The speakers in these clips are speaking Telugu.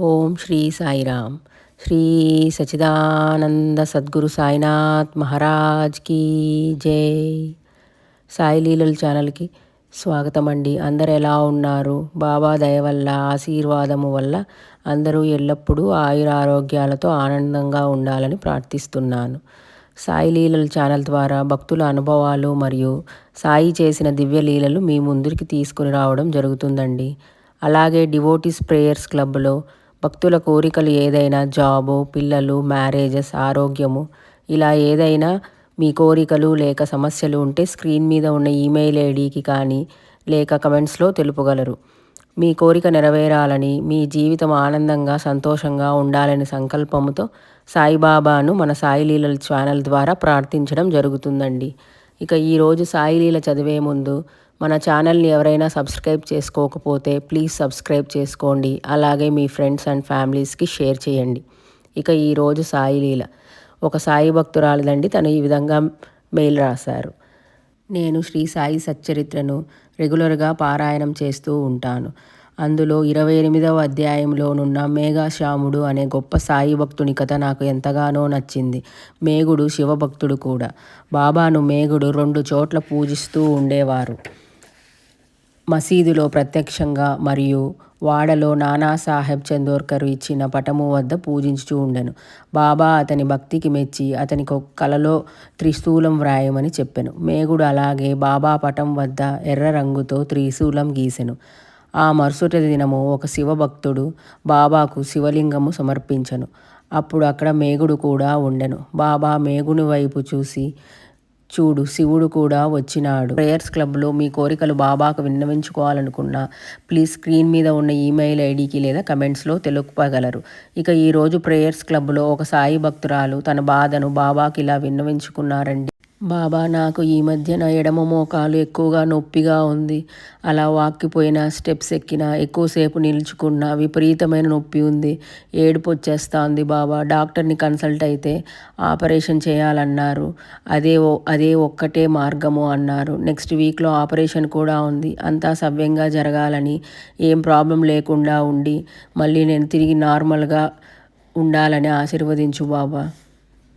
ఓం శ్రీ సాయిరామ్. శ్రీ సచిదానంద సద్గురు సాయినాథ్ మహారాజ్ కీ జై. సాయి లీలల ఛానల్కి స్వాగతం అండి అందరు ఎలా ఉన్నారు? బాబా దయ వల్ల ఆశీర్వాదము వల్ల అందరూ ఎల్లప్పుడూ ఆయుర ఆరోగ్యాలతో ఆనందంగా ఉండాలని ప్రార్థిస్తున్నాను. సాయి లీలల ఛానల్ ద్వారా భక్తుల అనుభవాలు మరియు సాయి చేసిన దివ్య లీలలు మీ ముందుకి తీసుకుని రావడం జరుగుతుందండి. అలాగే డివోటీస్ ప్రేయర్స్ క్లబ్లో భక్తుల కోరికలు ఏదైనా జాబు పిల్లలు మ్యారేజెస్ ఆరోగ్యము ఇలా ఏదైనా మీ కోరికలు లేక సమస్యలు ఉంటే స్క్రీన్ మీద ఉన్న ఈమెయిల్ ఐడికి కానీ లేక కమెంట్స్లో తెలుపగలరు. మీ కోరిక నెరవేరాలని మీ జీవితం ఆనందంగా సంతోషంగా ఉండాలని సంకల్పముతో సాయిబాబాను మన సాయి లీలల ఛానల్ ద్వారా ప్రార్థించడం జరుగుతుందండి. ఇక ఈరోజు సాయి లీల చదివే ముందు మన ఛానల్ని ఎవరైనా సబ్స్క్రైబ్ చేసుకోకపోతే ప్లీజ్ సబ్స్క్రైబ్ చేసుకోండి. అలాగే మీ ఫ్రెండ్స్ అండ్ ఫ్యామిలీస్కి షేర్ చేయండి. ఇక ఈరోజు సాయి లీల ఒక సాయి భక్తురాలిదండి తను ఈ విధంగా మెయిల్ రాశారు. నేను శ్రీ సాయి సచ్చరిత్రను రెగ్యులర్గా పారాయణం చేస్తూ ఉంటాను. అందులో ఇరవై ఎనిమిదవ అధ్యాయంలోనున్న మేఘాశ్యాముడు అనే గొప్ప సాయి భక్తుని కథ నాకు ఎంతగానో నచ్చింది. మేగుడు శివభక్తుడు కూడా. బాబాను మేఘుడు రెండు చోట్ల పూజిస్తూ ఉండేవారు. మసీదులో ప్రత్యక్షంగా మరియు వాడలో నానాసాహెబ్ చందోర్కర్ ఇచ్చిన పటము వద్ద పూజించుచూ ఉండెను. బాబా అతని భక్తికి మెచ్చి అతనికి ఒక కలలో త్రిశూలం వ్రాయమని చెప్పెను. మేగుడు అలాగే బాబా పటం వద్ద ఎర్ర రంగుతో త్రిశూలం గీసెను. ఆ మరుసటి దినము ఒక శివభక్తుడు బాబాకు శివలింగము సమర్పించను. అప్పుడు అక్కడ మేఘుడు కూడా ఉండెను. బాబా మేఘుని వైపు చూసి చూడు శివుడు కూడా వచ్చినాడు. ప్రేయర్స్ క్లబ్లో మీ కోరికలు బాబాకు విన్నవించుకోవాలనుకున్నా ప్లీజ్ స్క్రీన్ మీద ఉన్న ఈమెయిల్ ఐడికి లేదా కమెంట్స్లో తెలుపగలరు ఇక ఈరోజు ప్రేయర్స్ క్లబ్లో ఒక సాయి భక్తురాలు తన బాధను బాబాకి ఇలా విన్నవించుకున్నారండి. బాబా నాకు ఈ మధ్య నా ఎడమ మోకాలు ఎక్కువగా నొప్పిగా ఉంది. అలా వాక్కిపోయిన స్టెప్స్ ఎక్కినా ఎక్కువసేపు నిల్చుకున్న విపరీతమైన నొప్పి ఉంది. ఏడుపు వచ్చేస్తుంది బాబా. డాక్టర్ని కన్సల్ట్ అయితే ఆపరేషన్ చేయాలన్నారు. అదే అదే ఒక్కటే మార్గము అన్నారు. నెక్స్ట్ వీక్లో ఆపరేషన్ కూడా ఉంది. అంతా సవ్యంగా జరగాలని ఏం ప్రాబ్లం లేకుండా ఉండి మళ్ళీ నేను తిరిగి నార్మల్గా ఉండాలని ఆశీర్వదించు బాబా.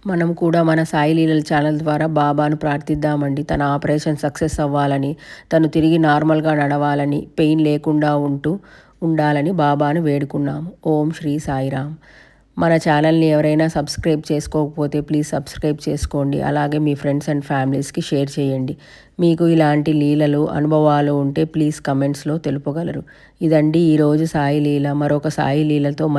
మనం కూడా మన సాయి లీలల ఛానల్ ద్వారా బాబాను ప్రార్థిద్దామండి. తన ఆపరేషన్ సక్సెస్ అవ్వాలని తను తిరిగి నార్మల్గా నడవాలని పెయిన్ లేకుండా ఉంటూ ఉండాలని బాబాను వేడుకున్నాము. ఓం శ్రీ సాయిరామ్ మన ఛానల్ని ఎవరైనా సబ్స్క్రైబ్ చేసుకోకపోతే ప్లీజ్ సబ్స్క్రైబ్ చేసుకోండి. అలాగే మీ ఫ్రెండ్స్ అండ్ ఫ్యామిలీస్కి షేర్ చేయండి. మీకు ఇలాంటి లీలలు అనుభవాలు ఉంటే ప్లీజ్ కమెంట్స్లో తెలుపగలరు. ఇదండి ఈరోజు సాయి లీల. మరొక సాయి లీలతో